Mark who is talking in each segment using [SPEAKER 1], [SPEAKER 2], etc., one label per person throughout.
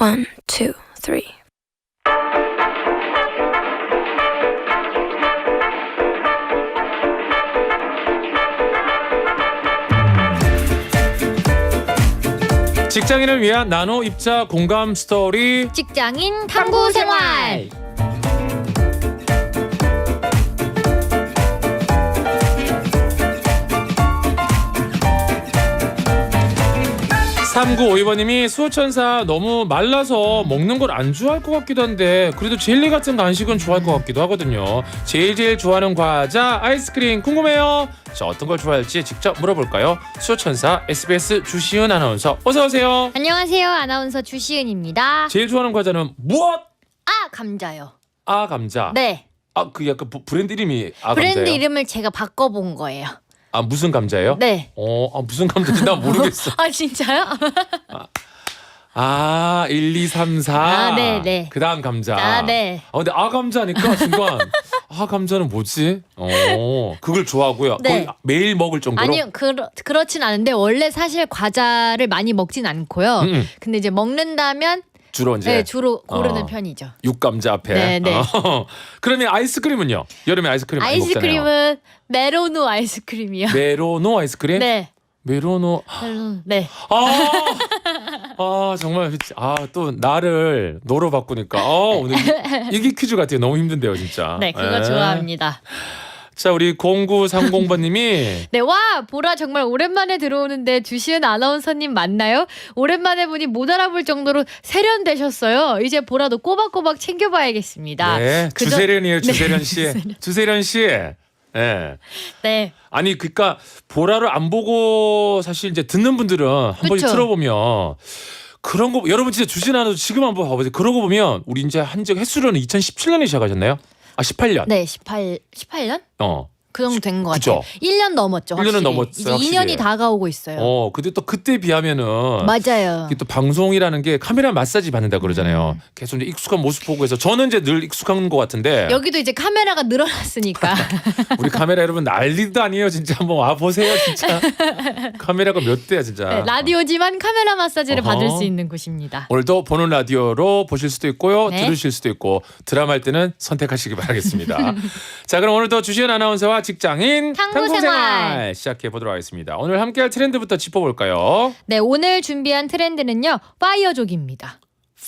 [SPEAKER 1] One, two, three.
[SPEAKER 2] 직장인을 위한 나노 입자 공감 스토리
[SPEAKER 3] 직장인 탐구 생활.
[SPEAKER 2] 3952번님이 수호천사 너무 말라서 먹는 걸 안 좋아할 것 같기도 한데 그래도 젤리 같은 간식은 좋아할 것 같기도 하거든요. 제일 제일 좋아하는 과자 아이스크림 궁금해요. 자 어떤 걸 좋아할지 직접 물어볼까요? 수호천사 SBS 주시은 아나운서 어서 오세요.
[SPEAKER 3] 안녕하세요. 아나운서 주시은입니다.
[SPEAKER 2] 제일 좋아하는 과자는 무엇?
[SPEAKER 3] 아 감자요.
[SPEAKER 2] 아 감자.
[SPEAKER 3] 네.
[SPEAKER 2] 아 그 약간 부- 브랜드 이름이 아
[SPEAKER 3] 브랜드
[SPEAKER 2] 감자예요?
[SPEAKER 3] 이름을 제가 바꿔본 거예요.
[SPEAKER 2] 아 무슨 감자예요?
[SPEAKER 3] 네.
[SPEAKER 2] 어, 아, 무슨 감자인지 나 모르겠어.
[SPEAKER 3] 아 진짜요?
[SPEAKER 2] 아, 1, 2, 3, 4.
[SPEAKER 3] 아, 네, 네.
[SPEAKER 2] 그 다음 감자.
[SPEAKER 3] 아, 네.
[SPEAKER 2] 아, 근데 아 감자니까 순간 아 감자는 뭐지? 어, 그걸 좋아하고요.
[SPEAKER 3] 네.
[SPEAKER 2] 거의 매일 먹을 정도로.
[SPEAKER 3] 아니요, 그렇 그렇진 않은데 원래 사실 과자를 많이 먹진 않고요.
[SPEAKER 2] 음, 음.
[SPEAKER 3] 근데 이제 먹는다면
[SPEAKER 2] 주로 이제
[SPEAKER 3] 네, 주로 고르는
[SPEAKER 2] 어.
[SPEAKER 3] 편이죠.
[SPEAKER 2] 육감자 앞에.
[SPEAKER 3] 네, 네.
[SPEAKER 2] 어. 그러면 아이스크림은요? 여름에 아이스크림 많이 먹잖아요.
[SPEAKER 3] 아이스크림은 메로누 아이스크림이요.
[SPEAKER 2] 메로노 아이스크림?
[SPEAKER 3] 네.
[SPEAKER 2] 메로노.
[SPEAKER 3] 네.
[SPEAKER 2] 아, 아 정말 아 또 나를 노로 바꾸니까 어, 오늘 이- 이게 퀴즈 같아요. 너무 힘든데요, 진짜.
[SPEAKER 3] 네, 그거
[SPEAKER 2] 예.
[SPEAKER 3] 좋아합니다.
[SPEAKER 2] 자, 우리 0930번님이
[SPEAKER 3] 네, 와, 보라 정말 오랜만에 들어오는데 주시은 아나운서님 맞나요? 오랜만에 보니 못 알아볼 정도로 세련되셨어요. 이제 보라도 꼬박꼬박 챙겨봐야겠습니다.
[SPEAKER 2] 네,
[SPEAKER 3] 그저-
[SPEAKER 2] 주세련이에요,
[SPEAKER 3] 네,
[SPEAKER 2] 주세련 씨. 주세련 씨. 예.
[SPEAKER 3] 네,
[SPEAKER 2] 아니 그러니까 보라를 안 보고 사실 이제 듣는 분들은 한 번씩
[SPEAKER 3] 그쵸.
[SPEAKER 2] 들어보면 그런 거 여러분 진짜 주진 않아도 지금 한번 봐보세요. 그러고 보면 우리 이제 한적 횟수로는 2017년에 시작하셨나요? 아 18년.
[SPEAKER 3] 네, 18, 18년?
[SPEAKER 2] 어.
[SPEAKER 3] 그 정도 된 것
[SPEAKER 2] 그죠?
[SPEAKER 3] 같아요. 1년 넘었죠.
[SPEAKER 2] 1년은
[SPEAKER 3] 확실히.
[SPEAKER 2] 넘었어요,
[SPEAKER 3] 이제
[SPEAKER 2] 확실히.
[SPEAKER 3] 2년이 다가오고 있어요.
[SPEAKER 2] 어. 근데 또 그때 비하면은
[SPEAKER 3] 맞아요.
[SPEAKER 2] 이게 또 방송이라는 게 카메라 마사지 받는다 그러잖아요.
[SPEAKER 3] 음.
[SPEAKER 2] 계속 이제 익숙한 모습 보고 해서 저는 이제 늘 익숙한 것 같은데
[SPEAKER 3] 여기도 이제 카메라가 늘어났으니까.
[SPEAKER 2] 우리 카메라 여러분 난리도 아니에요 진짜 한번 와 보세요 진짜 카메라가 몇 대야 진짜
[SPEAKER 3] 네, 라디오지만 카메라 마사지를
[SPEAKER 2] 어허.
[SPEAKER 3] 받을 수 있는 곳입니다.
[SPEAKER 2] 오늘도 보는 라디오로 보실 수도 있고요
[SPEAKER 3] 네.
[SPEAKER 2] 들으실 수도 있고 드라마 할 때는 선택하시기 바라겠습니다 자 그럼 오늘도 주시은 아나운서와 직장인
[SPEAKER 3] 탐구 생활.
[SPEAKER 2] 시작해 보도록 하겠습니다 오늘 함께할 트렌드부터 짚어볼까요
[SPEAKER 3] 네, 오늘 준비한 트렌드는요. 파이어족입니다.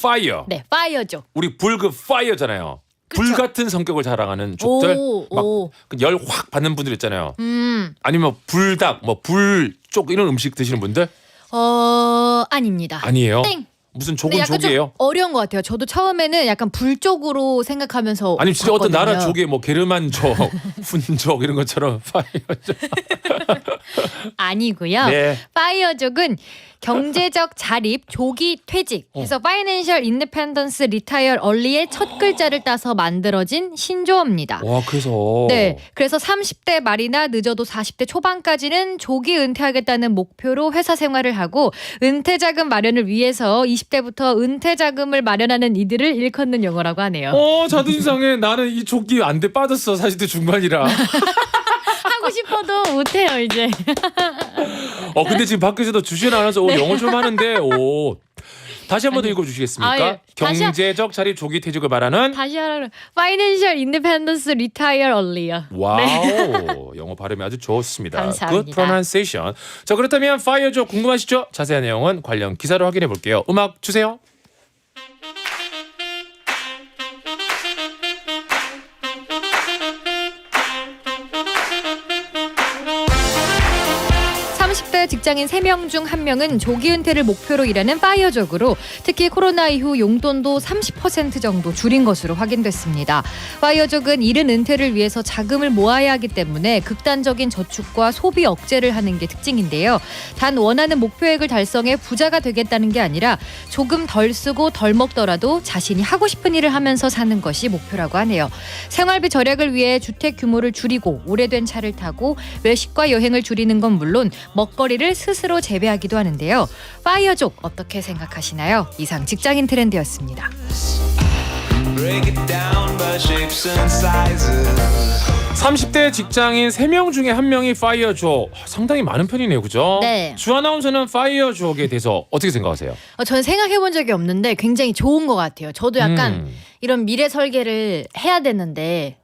[SPEAKER 2] 파이어
[SPEAKER 3] 네, 파이어족.
[SPEAKER 2] 우리 불그 파이어잖아요 불. 같은 성격을 자랑하는 족들
[SPEAKER 3] 오, 오.
[SPEAKER 2] 막열 확 받는 분들 있잖아요
[SPEAKER 3] 음.
[SPEAKER 2] 아니면 불닭 뭐 불 쪽 이런 음식 드시는 분들
[SPEAKER 3] 어 아닙니다.
[SPEAKER 2] 아니에요
[SPEAKER 3] 땡.
[SPEAKER 2] 무슨
[SPEAKER 3] 근데
[SPEAKER 2] 족은
[SPEAKER 3] 약간
[SPEAKER 2] 족이에요
[SPEAKER 3] 좀 어려운 것 같아요. 저도 처음에는 약간 불 쪽으로 생각하면서
[SPEAKER 2] 아니 진짜 어떤
[SPEAKER 3] 봤거든요.
[SPEAKER 2] 나라 족에 뭐 게르만 족, 훈족 이런 것처럼 파이어 족.
[SPEAKER 3] 아니고요.
[SPEAKER 2] 네.
[SPEAKER 3] 파이어족은 경제적 자립, 조기 퇴직.
[SPEAKER 2] 어.
[SPEAKER 3] 그래서 파이낸셜 인디펜던스 리타이어 얼리의 첫 글자를 따서 만들어진 신조어입니다.
[SPEAKER 2] 와 그래서
[SPEAKER 3] 네. 그래서 30대 말이나 늦어도 40대 초반까지는 조기 은퇴하겠다는 목표로 회사 생활을 하고 은퇴 자금 마련을 위해서 20대부터 은퇴 자금을 마련하는 이들을 일컫는 용어라고 하네요.
[SPEAKER 2] 어 자존심 상해 나는 이 조끼 안돼 빠졌어 40대 중반이라.
[SPEAKER 3] 하고 싶어도 못해요 이제.
[SPEAKER 2] 어 근데 지금 밖에서도 주시은 아나운서 오, 영어 좀 하는데 오 다시 한 번 더 읽어주시겠습니까?
[SPEAKER 3] 네. 아, 예. 다시
[SPEAKER 2] 경제적 자립 조기 퇴직을 말하는
[SPEAKER 3] 다시 하라. Financial Independence Retire Earlier.
[SPEAKER 2] 와우 영어 발음이 아주 좋습니다.
[SPEAKER 3] 네. 감사합니다.
[SPEAKER 2] Good pronunciation. 자 그렇다면 파이어족 궁금하시죠? 자세한 내용은 관련 기사로 확인해 볼게요. 음악 주세요.
[SPEAKER 3] 직장인 3명 중 1명은 조기 은퇴를 목표로 일하는 파이어족으로 특히 코로나 이후 용돈도 30% 정도 줄인 것으로 확인됐습니다. 파이어족은 이른 은퇴를 위해서 자금을 모아야 하기 때문에 극단적인 저축과 소비 억제를 하는 게 특징인데요. 단 원하는 목표액을 달성해 부자가 되겠다는 게 아니라 조금 덜 쓰고 덜 먹더라도 자신이 하고 싶은 일을 하면서 사는 것이 목표라고 하네요. 생활비 절약을 위해 주택 규모를 줄이고 오래된 차를 타고 외식과 여행을 줄이는 건 물론 먹거리를 스스로 재배하기도 하는데요. 파이어족 어떻게 생각하시나요? 이상 직장인 트렌드였습니다.
[SPEAKER 4] Break it down by shapes and sizes.
[SPEAKER 2] 30대 직장인 3명 중에 한 명이 파이어족. 상당히 많은 편이네요. 그죠?
[SPEAKER 3] 네.
[SPEAKER 2] 주 아나운서는 파이어족에 대해서 어떻게 생각하세요?
[SPEAKER 3] 어, 저는 생각해 본 적이 없는데 굉장히 좋은 것 같아요. 저도 약간
[SPEAKER 2] 음.
[SPEAKER 3] 이런 미래 설계를 해야 되는데
[SPEAKER 2] 오.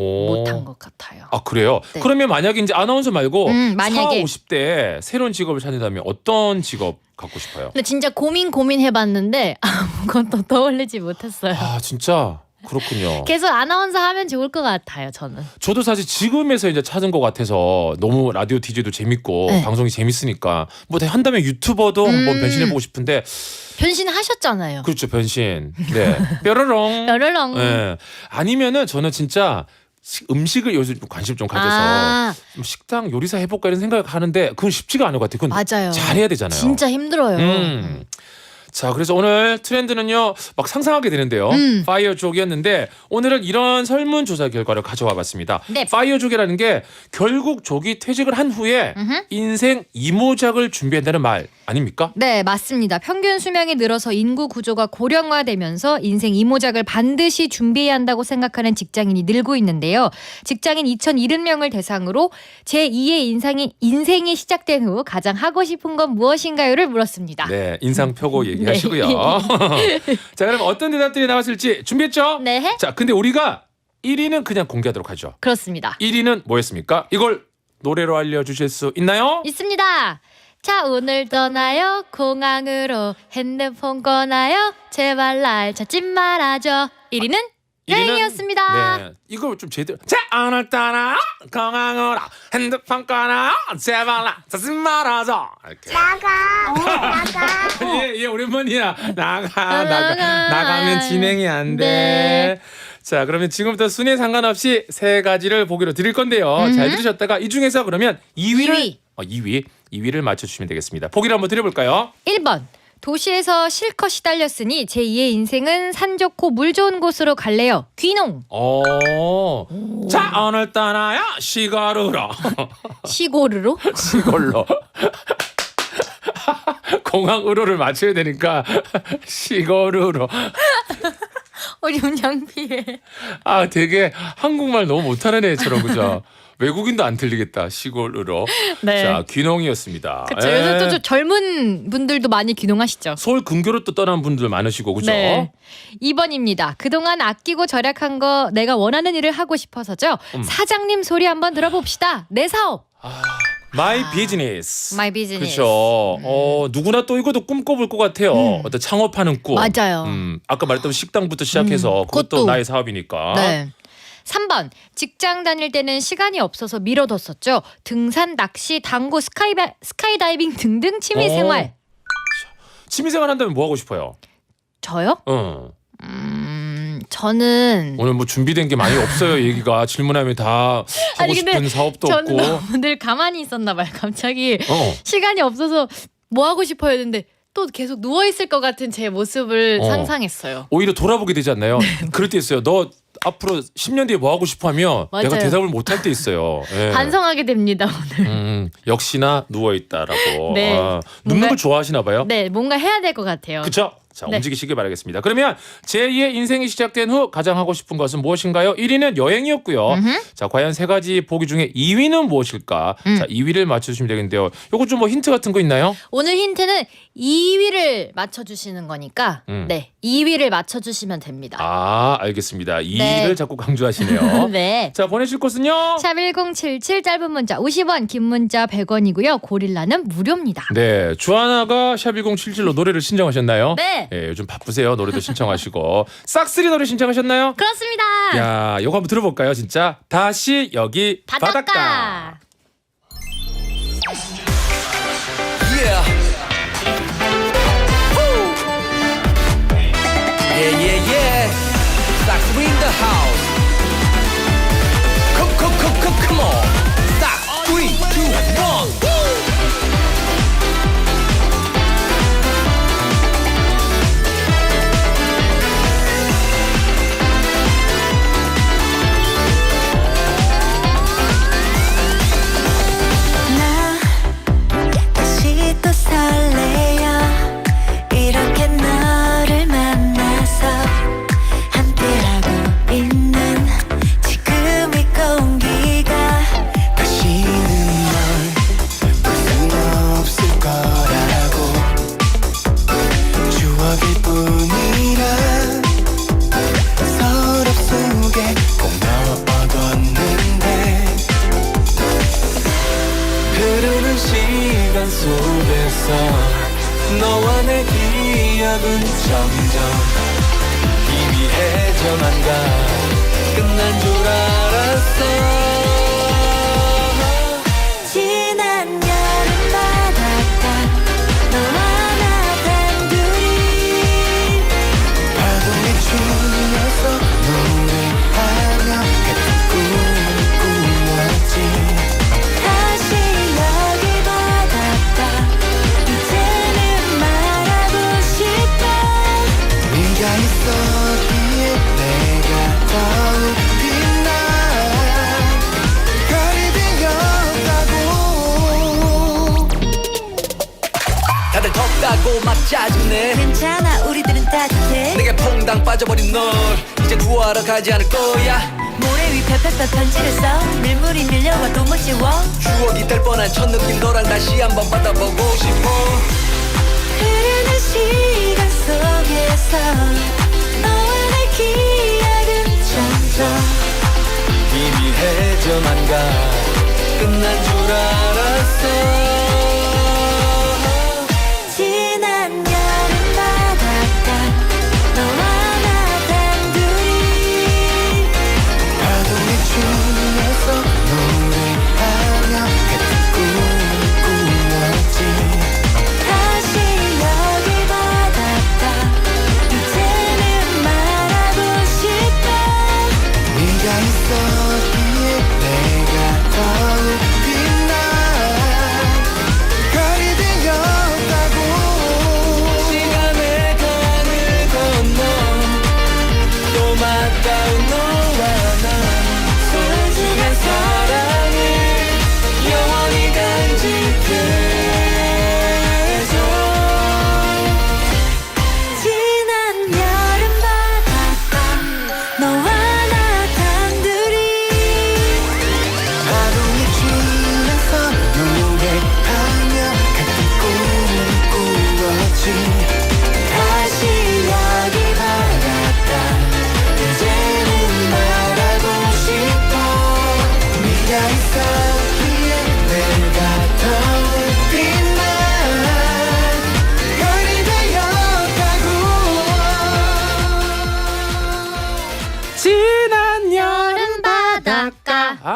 [SPEAKER 3] 못한 것 같아요.
[SPEAKER 2] 아 그래요?
[SPEAKER 3] 네.
[SPEAKER 2] 그러면 만약에 이제 아나운서 말고
[SPEAKER 3] 음, 만약에.
[SPEAKER 2] 40, 50대 새로운 직업을 찾는다면 어떤 직업 갖고 싶어요?
[SPEAKER 3] 근데 진짜 고민 고민 해봤는데 아무것도 떠올리지 못했어요.
[SPEAKER 2] 아 진짜 그렇군요.
[SPEAKER 3] 계속 아나운서 하면 좋을 것 같아요. 저는.
[SPEAKER 2] 저도 사실 지금에서 이제 찾은 것 같아서 너무 라디오 DJ도 재밌고
[SPEAKER 3] 네.
[SPEAKER 2] 방송이 재밌으니까 뭐 한다면 유튜버도 한번
[SPEAKER 3] 음.
[SPEAKER 2] 변신해보고 싶은데
[SPEAKER 3] 변신하셨잖아요.
[SPEAKER 2] 그렇죠 변신. 네 뾰로롱.
[SPEAKER 3] 뾰로롱.
[SPEAKER 2] 네. 아니면은 저는 진짜 시- 음식을 요즘 좀 관심 좀 가져서
[SPEAKER 3] 아
[SPEAKER 2] 좀 식당 요리사 해볼까 이런 생각을 하는데 그건 쉽지가 않을 것 같아요. 그건
[SPEAKER 3] 맞아요.
[SPEAKER 2] 잘해야 되잖아요.
[SPEAKER 3] 진짜 힘들어요.
[SPEAKER 2] 음. 자, 그래서 오늘 트렌드는요, 막 상상하게 되는데요.
[SPEAKER 3] 음.
[SPEAKER 2] 파이어 족이었는데, 오늘은 이런 설문조사 결과를 가져와 봤습니다.
[SPEAKER 3] 네.
[SPEAKER 2] 파이어 족이라는 게 결국 족이 퇴직을 한 후에
[SPEAKER 3] 음흠.
[SPEAKER 2] 인생 이모작을 준비한다는 말 아닙니까?
[SPEAKER 3] 네, 맞습니다. 평균 수명이 늘어서 인구 구조가 고령화되면서 인생 이모작을 반드시 준비해야 한다고 생각하는 직장인이 늘고 있는데요. 직장인 2,070명을 대상으로 제2의 인상이 인생이 시작된 후 가장 하고 싶은 건 무엇인가요를 물었습니다.
[SPEAKER 2] 네, 인상 펴고
[SPEAKER 3] 네.
[SPEAKER 2] 얘기하시고요. 자, 그럼 어떤 대답들이 나왔을지 준비했죠?
[SPEAKER 3] 네,
[SPEAKER 2] 자, 근데 우리가 1위는 그냥 공개하도록 하죠.
[SPEAKER 3] 그렇습니다.
[SPEAKER 2] 1위는 뭐였습니까? 이걸 노래로 알려주실 수 있나요?
[SPEAKER 3] 있습니다. 자, 오늘 떠나요. 공항으로 핸드폰 꺼나요. 제발 날 찾지 말아줘. 1위는 여행이었습니다.
[SPEAKER 2] 네, 이거 좀 제대로. 자, 오늘 따라 공항으로 핸드폰 꺼나 제발 나 찾지 말아줘. 이렇게.
[SPEAKER 1] 나가 나가
[SPEAKER 2] 예, 예, 오랜만이야. 나가, 나가,
[SPEAKER 3] 나가.
[SPEAKER 2] 나가면 진행이 안 돼.
[SPEAKER 3] 네.
[SPEAKER 2] 자, 그러면 지금부터 순위 상관없이 세 가지를 보기로 드릴 건데요.
[SPEAKER 3] 음흠.
[SPEAKER 2] 잘 들으셨다가 이 중에서 그러면 2위를
[SPEAKER 3] 2위.
[SPEAKER 2] 어, 2위, 2위를 맞춰주시면 되겠습니다. 보기를 한번 드려볼까요?
[SPEAKER 3] 1번. 도시에서 실컷 시달렸으니 제2의 인생은 산 좋고 물 좋은 곳으로 갈래요. 귀농.
[SPEAKER 2] 어, 자, 오늘 떠나요 시골으로.
[SPEAKER 3] 시골으로?
[SPEAKER 2] 시골로. 공항으로를 맞춰야 되니까 시골으로.
[SPEAKER 3] 어려운 장피에.
[SPEAKER 2] 아, 되게 한국말 너무 못하는 애처럼 그죠? 외국인도 안 들리겠다 시골으로.
[SPEAKER 3] 네.
[SPEAKER 2] 자, 귀농이었습니다.
[SPEAKER 3] 그렇죠.
[SPEAKER 2] 예.
[SPEAKER 3] 요새 또좀 젊은 분들도 많이 귀농하시죠.
[SPEAKER 2] 서울 근교로 또 떠난 분들 많으시고 그죠?
[SPEAKER 3] 네. 2번입니다. 그동안 아끼고 절약한 거 내가 원하는 일을 하고 싶어서죠.
[SPEAKER 2] 음.
[SPEAKER 3] 사장님 소리 한번 들어봅시다. 내 사업.
[SPEAKER 2] 마이 비즈니스.
[SPEAKER 3] 마이 비즈니스.
[SPEAKER 2] 그렇죠. 어, 누구나 또 이것도 꿈꿔볼 것 같아요.
[SPEAKER 3] 음.
[SPEAKER 2] 어떤 창업하는 꿈.
[SPEAKER 3] 맞아요.
[SPEAKER 2] 음, 아까 말했던 식당부터 시작해서
[SPEAKER 3] 음,
[SPEAKER 2] 그것도
[SPEAKER 3] 그것도.
[SPEAKER 2] 나의 사업이니까.
[SPEAKER 3] 네. 3번 직장 다닐 때는 시간이 없어서 미뤄뒀었죠. 등산, 낚시, 당구, 스카이 스카이다이빙 등등 취미
[SPEAKER 2] 어.
[SPEAKER 3] 생활.
[SPEAKER 2] 취미생활 한다면 뭐 하고 싶어요?
[SPEAKER 3] 저요?
[SPEAKER 2] 어.
[SPEAKER 3] 음, 저는
[SPEAKER 2] 오늘 뭐 준비된 게 많이 없어요. 얘기가 질문하면 다 하고
[SPEAKER 3] 아니, 근데
[SPEAKER 2] 싶은 사업도
[SPEAKER 3] 저는
[SPEAKER 2] 없고.
[SPEAKER 3] 너무 늘 가만히 있었나 봐요. 갑자기
[SPEAKER 2] 어.
[SPEAKER 3] 시간이 없어서 뭐 하고 싶어요 했는데 또 계속 누워 있을 것 같은 제 모습을
[SPEAKER 2] 어.
[SPEAKER 3] 상상했어요.
[SPEAKER 2] 오히려 돌아보게 되지 않나요? 그럴 때 있어요. 너 앞으로 10년 뒤에 뭐 하고 싶어 하면 내가
[SPEAKER 3] 맞아요.
[SPEAKER 2] 대답을 못 할 때 있어요. 예.
[SPEAKER 3] 반성하게 됩니다 오늘.
[SPEAKER 2] 음, 역시나 누워 있다라고.
[SPEAKER 3] 네.
[SPEAKER 2] 아, 눕는
[SPEAKER 3] 뭔가-
[SPEAKER 2] 걸 좋아하시나 봐요.
[SPEAKER 3] 네, 뭔가 해야 될 것 같아요.
[SPEAKER 2] 그쵸? 자,
[SPEAKER 3] 네.
[SPEAKER 2] 움직이시길 바라겠습니다. 그러면 제2의 인생이 시작된 후 가장 하고 싶은 것은 무엇인가요? 1위는 여행이었고요.
[SPEAKER 3] 음흠.
[SPEAKER 2] 자, 과연 세 가지 보기 중에 2위는 무엇일까?
[SPEAKER 3] 음.
[SPEAKER 2] 자, 2위를 맞춰주시면 되겠는데요. 요거 좀 뭐 힌트 같은 거 있나요?
[SPEAKER 3] 오늘 힌트는 2위를 맞춰주시는 거니까
[SPEAKER 2] 음.
[SPEAKER 3] 네 2위를 맞춰주시면 됩니다.
[SPEAKER 2] 아, 알겠습니다. 2위를
[SPEAKER 3] 네.
[SPEAKER 2] 자꾸 강조하시네요.
[SPEAKER 3] 네.
[SPEAKER 2] 자, 보내실 곳은요?
[SPEAKER 3] 샵 1077 짧은 문자 50원 긴 문자 100원이고요. 고릴라는 무료입니다.
[SPEAKER 2] 네, 주하나가 샵 1077로 노래를 신청하셨나요?
[SPEAKER 3] 네.
[SPEAKER 2] 예, 요즘 바쁘세요. 노래도 신청하시고. 싹쓸이 노래 신청하셨나요?
[SPEAKER 3] 그렇습니다.
[SPEAKER 2] 야, 요거 한번 들어볼까요, 진짜? 다시 여기 바닷가.
[SPEAKER 3] 바닷가.
[SPEAKER 4] 짜증내
[SPEAKER 1] 괜찮아 우리들은 따뜻해.
[SPEAKER 4] 내게 퐁당 빠져버린 널 이제 구하러 가지 않을 거야.
[SPEAKER 1] 모래 위 펴펴펴 편지를 써. 밀물이 밀려와도 못 지워.
[SPEAKER 4] 추억이 될 뻔한 첫 느낌 너랑 다시 한번 받아보고 싶어.
[SPEAKER 1] 흐르는 시간 속에서 너와 내 기억은 점점
[SPEAKER 4] 희미해져만 가 끝난 줄 알았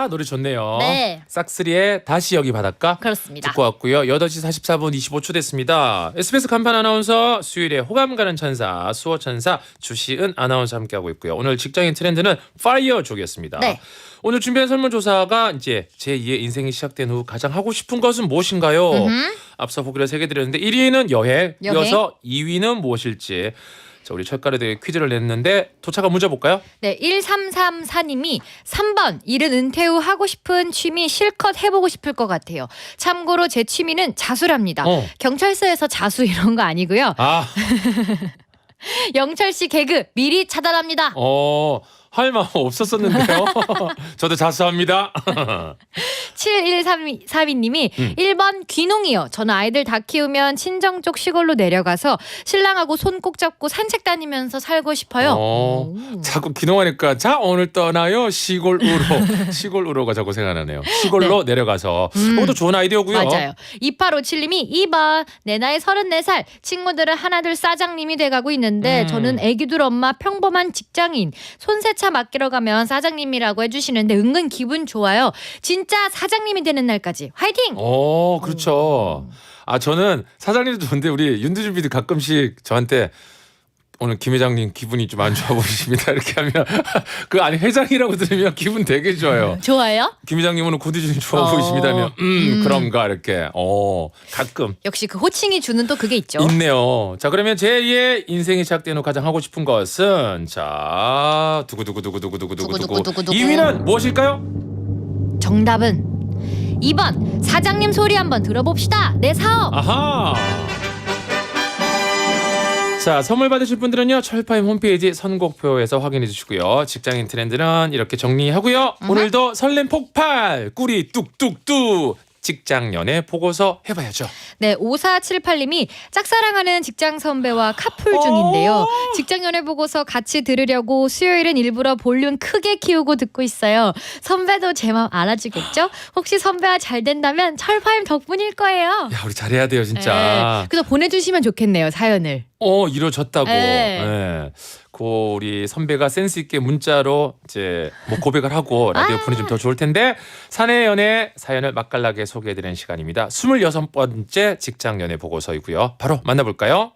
[SPEAKER 1] 바닷가.
[SPEAKER 2] 아 노래 좋네요.
[SPEAKER 3] 네.
[SPEAKER 2] 싹스리의 다시 여기 바닷가
[SPEAKER 3] 그렇습니다.
[SPEAKER 2] 듣고 왔고요. 8시 44분 25초 됐습니다. SBS 간판 아나운서 수요일에 호감 가는 천사 수호 천사 주시은 아나운서 함께하고 있고요. 오늘 직장인 트렌드는 파이어 쪽이었습니다.
[SPEAKER 3] 네.
[SPEAKER 2] 오늘 준비한 설문조사가 이제 제2의 인생이 시작된 후 가장 하고 싶은 것은 무엇인가요? 앞서 보기를 세개 드렸는데 1위는 여행,
[SPEAKER 3] 여행.
[SPEAKER 2] 이어서 2위는 무엇일지. 자, 우리 철가루에 대해 퀴즈를 냈는데 도착 한 문제 볼까요?
[SPEAKER 3] 네, 1334님이 3번 일은 은퇴 후 하고 싶은 취미 실컷 해보고 싶을 것 같아요. 참고로 제 취미는 자수랍니다.
[SPEAKER 2] 어.
[SPEAKER 3] 경찰서에서 자수 이런 거 아니고요.
[SPEAKER 2] 아,
[SPEAKER 3] 영철 씨 개그 미리 차단합니다.
[SPEAKER 2] 어, 할 마음 없었었는데요. 저도 자수합니다.
[SPEAKER 3] 7132님이
[SPEAKER 2] 음.
[SPEAKER 3] 1번 귀농이요. 저는 아이들 다 키우면 친정 쪽 시골로 내려가서 신랑하고 손 꼭 잡고 산책 다니면서 살고 싶어요.
[SPEAKER 2] 어,
[SPEAKER 3] 오.
[SPEAKER 2] 자꾸 기농하니까 자 오늘 떠나요 시골으로 시골으로가 자꾸 생각나네요. 시골로 내려가서
[SPEAKER 3] 음.
[SPEAKER 2] 그것도 좋은 아이디어고요.
[SPEAKER 3] 맞아요. 2857님이 2번 내 나이 34살 친구들은 하나둘 사장님이 돼가고 있는데
[SPEAKER 2] 음.
[SPEAKER 3] 저는 애기들 엄마 평범한 직장인 손세차 맡기러 가면 사장님이라고 해주시는데 은근 기분 좋아요. 진짜 사장님이 되는 날까지 화이팅!
[SPEAKER 2] 어, 그렇죠. 아 저는 사장님도 좋은데 우리 윤두준 PD 가끔씩 저한테 오늘 김 회장님 기분이 좀 안 좋아 보이십니다. 이렇게 하면 그 아니 회장이라고 들으면 기분 되게 좋아요.
[SPEAKER 3] 좋아요?
[SPEAKER 2] 김 회장님 오늘 컨디션이 좋아
[SPEAKER 3] 어.
[SPEAKER 2] 보이십니다면 음,
[SPEAKER 3] 음.
[SPEAKER 2] 그런가 이렇게 어 가끔
[SPEAKER 3] 역시 그 호칭이 주는 또 그게 있죠.
[SPEAKER 2] 있네요. 자 그러면 제2의 인생이 시작된 후 가장 하고 싶은 것은 자 두구두구두구두구두구두구
[SPEAKER 3] 두구두구두구두구.
[SPEAKER 2] 2위는 무엇일까요?
[SPEAKER 3] 정답은 2번 사장님 소리 한번 들어봅시다. 내 사업.
[SPEAKER 2] 아하. 자 선물 받으실 분들은요 철파임 홈페이지 선곡표에서 확인해 주시고요. 직장인 트렌드는 이렇게 정리하고요. 오늘도 설렘 폭발! 꿀이 뚝뚝뚝 직장 연애 보고서 해봐야죠
[SPEAKER 3] 네, 5478님이 짝사랑하는 직장 선배와 카풀 중인데요. 직장 연애 보고서 같이 들으려고 수요일은 일부러 볼륨 크게 키우고 듣고 있어요. 선배도 제 마음 알아주겠죠? 혹시 선배와 잘 된다면 철파임 덕분일 거예요.
[SPEAKER 2] 야 우리 잘해야 돼요 진짜
[SPEAKER 3] 네, 그래서 보내주시면 좋겠네요, 사연을.
[SPEAKER 2] 어 이루어졌다고.
[SPEAKER 3] 네.
[SPEAKER 2] 예. 그 우리 선배가 센스 있게 문자로 이제 뭐 고백을 하고 라디오
[SPEAKER 3] 아.
[SPEAKER 2] 보내주면 더 좋을 텐데 사내 연애 사연을 맛깔나게 소개해드리는 시간입니다. 26번째 직장 연애 보고서이고요. 바로 만나볼까요?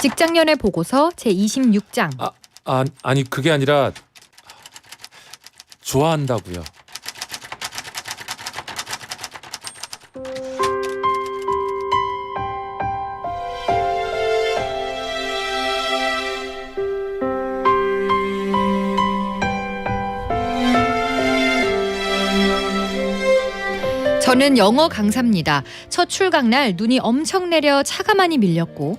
[SPEAKER 3] 직장 연애 보고서 제 26장.
[SPEAKER 2] 아, 아 아니 그게 아니라 좋아한다고요.
[SPEAKER 3] 저는 영어 강사입니다. 첫 출강 날 눈이 엄청 내려 차가 많이 밀렸고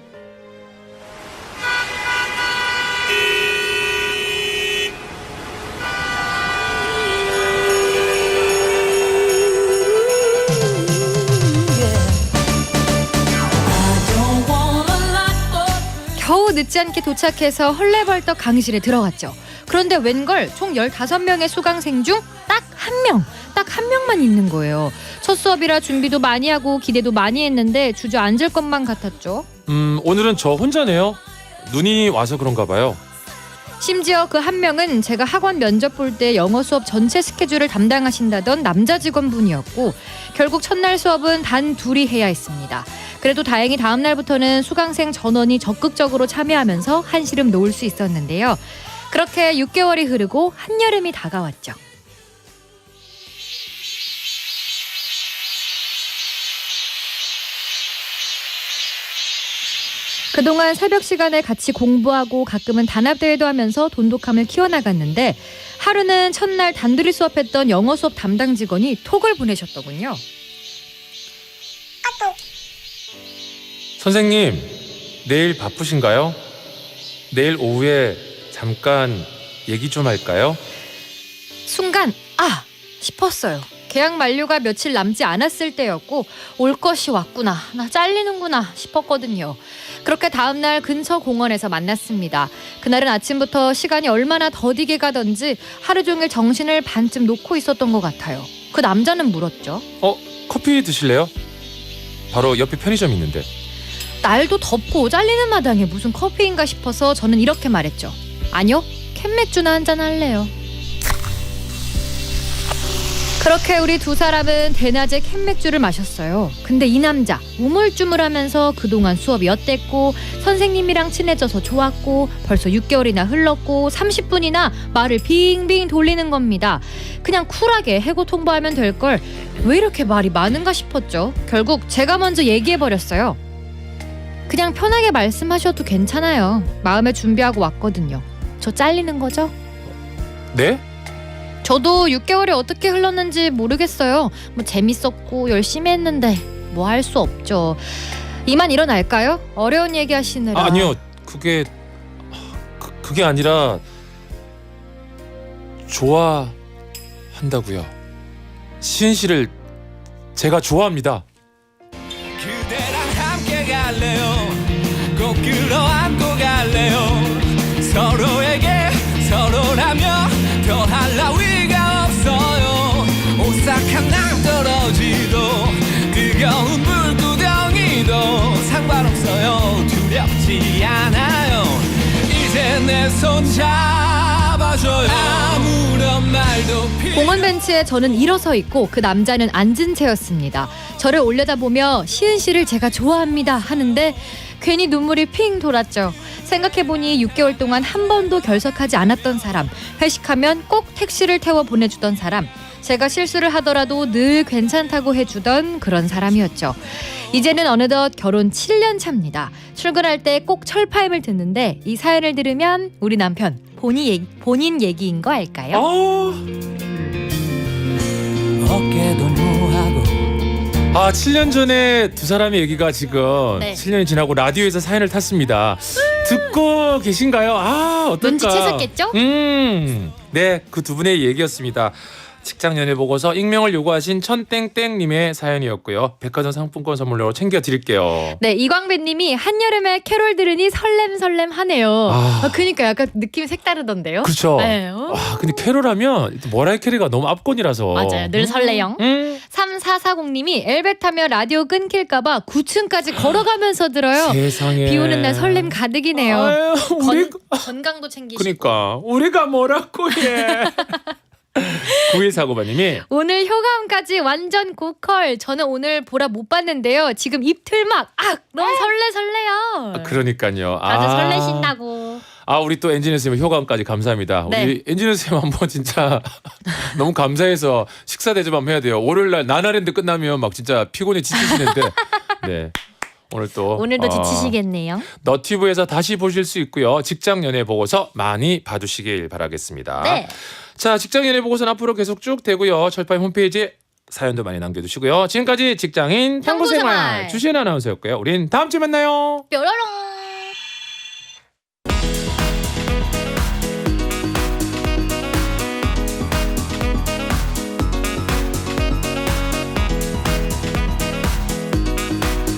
[SPEAKER 3] 겨우 늦지 않게 도착해서 헐레벌떡 강의실에 들어갔죠. 그런데 웬걸 총 15명의 수강생 중 딱 한 명, 딱 한 명만 있는 거예요. 첫 수업이라 준비도 많이 하고 기대도 많이 했는데 주저앉을 것만 같았죠.
[SPEAKER 2] 음 오늘은 저 혼자네요. 눈이 와서 그런가 봐요.
[SPEAKER 3] 심지어 그 한 명은 제가 학원 면접 볼 때 영어 수업 전체 스케줄을 담당하신다던 남자 직원분이었고 결국 첫날 수업은 단 둘이 해야 했습니다. 그래도 다행히 다음 날부터는 수강생 전원이 적극적으로 참여하면서 한시름 놓을 수 있었는데요. 그렇게 6개월이 흐르고 한여름이 다가왔죠. 그동안 새벽 시간에 같이 공부하고 가끔은 단합대회도 하면서 돈독함을 키워나갔는데 하루는 첫날 단둘이 수업했던 영어 수업 담당 직원이 톡을 보내셨더군요.
[SPEAKER 2] 선생님 내일 바쁘신가요? 내일 오후에 잠깐 얘기 좀 할까요?
[SPEAKER 3] 순간 아 싶었어요. 계약 만료가 며칠 남지 않았을 때였고 올 것이 왔구나 나 잘리는구나 싶었거든요. 그렇게 다음날 근처 공원에서 만났습니다. 그날은 아침부터 시간이 얼마나 더디게 가던지 하루 종일 정신을 반쯤 놓고 있었던 것 같아요. 그 남자는 물었죠.
[SPEAKER 2] 어 커피 드실래요? 바로 옆에 편의점 있는데.
[SPEAKER 3] 날도 덥고 잘리는 마당에 무슨 커피인가 싶어서 저는 이렇게 말했죠. 아니요, 캔맥주나 한잔 할래요. 그렇게 우리 두 사람은 대낮에 캔맥주를 마셨어요. 근데 이 남자 우물쭈물하면서 그동안 수업이 엿됐고 선생님이랑 친해져서 좋았고 벌써 6개월이나 흘렀고 30분이나 말을 빙빙 돌리는 겁니다. 그냥 쿨하게 해고 통보하면 될 걸 왜 이렇게 말이 많은가 싶었죠. 결국 제가 먼저 얘기해 버렸어요. 그냥 편하게 말씀하셔도 괜찮아요. 마음에 준비하고 왔거든요. 저 잘리는 거죠?
[SPEAKER 2] 네?
[SPEAKER 3] 저도 6개월이 어떻게 흘렀는지 모르겠어요. 뭐 재밌었고 열심히 했는데 뭐 할 수 없죠. 이만 일어날까요? 어려운 얘기 하시느라.
[SPEAKER 2] 아, 아니요 그게 그, 그게 아니라 좋아한다고요. 시은 씨를 제가 좋아합니다.
[SPEAKER 4] 그대랑 함께 갈래요 꼭 끌어안고 갈래요 서로
[SPEAKER 3] 공원 벤치에 저는 일어서 있고 그 남자는 앉은 채였습니다. 저를 올려다보며 시은 씨를 제가 좋아합니다 하는데 괜히 눈물이 핑 돌았죠. 생각해보니 6개월 동안 한 번도 결석하지 않았던 사람, 회식하면 꼭 택시를 태워 보내주던 사람, 제가 실수를 하더라도 늘 괜찮다고 해주던 그런 사람이었죠. 이제는 어느덧 결혼 7년 차입니다. 출근할 때 꼭 철파임을 듣는데 이 사연을 들으면 우리 남편 본인 얘기, 본인 얘기인 거 알까요?
[SPEAKER 2] 아,
[SPEAKER 4] 어깨도 무하고
[SPEAKER 2] 아 7년 전에 두 사람의 얘기가 지금
[SPEAKER 3] 네.
[SPEAKER 2] 7년이 지나고 라디오에서 사연을 탔습니다. 듣고 계신가요? 아 어떨까?
[SPEAKER 3] 눈치채셨겠죠?
[SPEAKER 2] 음, 네, 그 두 분의 얘기였습니다. 직장 연애 보고서 익명을 요구하신 천땡땡님의 사연이었고요. 백화점 상품권 선물로 챙겨 드릴게요.
[SPEAKER 3] 네, 이광배님이 한여름에 캐롤 들으니 설렘 설렘 하네요.
[SPEAKER 2] 아.
[SPEAKER 3] 아, 그니까 약간 느낌이 색다르던데요.
[SPEAKER 2] 그렇죠.
[SPEAKER 3] 네. 어.
[SPEAKER 2] 와, 근데 캐롤하면 모라이 캐리가 너무 압권이라서.
[SPEAKER 3] 맞아요. 늘 설레영.
[SPEAKER 2] 음.
[SPEAKER 3] 3440님이 엘베 타며 라디오 끊길까봐 9층까지 걸어가면서 들어요.
[SPEAKER 2] 세상에.
[SPEAKER 3] 비 오는 날 설렘 가득이네요.
[SPEAKER 2] 아유, 우리
[SPEAKER 3] 건, 건강도 챙기시고.
[SPEAKER 2] 그러니까 우리가 뭐라고 해. 9149번님이
[SPEAKER 3] 오늘 효과음까지 완전 고컬. 저는 오늘 보라 못 봤는데요. 지금 입틀막. 아, 너무 설레 설레요.
[SPEAKER 2] 그러니까요.
[SPEAKER 3] 다들
[SPEAKER 2] 아.
[SPEAKER 3] 설레신다고.
[SPEAKER 2] 아 우리 또 엔지니어 쌤 효과음까지 감사합니다.
[SPEAKER 3] 네.
[SPEAKER 2] 우리 엔지니어 쌤 한번 진짜 너무 감사해서 식사 대접 한번 해야 돼요. 월요일 날 나날랜드 끝나면 막 진짜 피곤해 지치시는데 네. 오늘 또
[SPEAKER 3] 오늘도
[SPEAKER 2] 어,
[SPEAKER 3] 지치시겠네요.
[SPEAKER 2] 너티브에서 다시 보실 수 있고요. 직장 연애 보고서 많이 봐주시길 바라겠습니다.
[SPEAKER 3] 네.
[SPEAKER 2] 자, 직장 연애 보고서는 앞으로 계속 쭉 되고요. 철파임 홈페이지에 사연도 많이 남겨주시고요. 지금까지 직장인. 평소생활 주신 아나운서였고요. 우린 다음 주에 만나요.
[SPEAKER 3] 뾰로롱.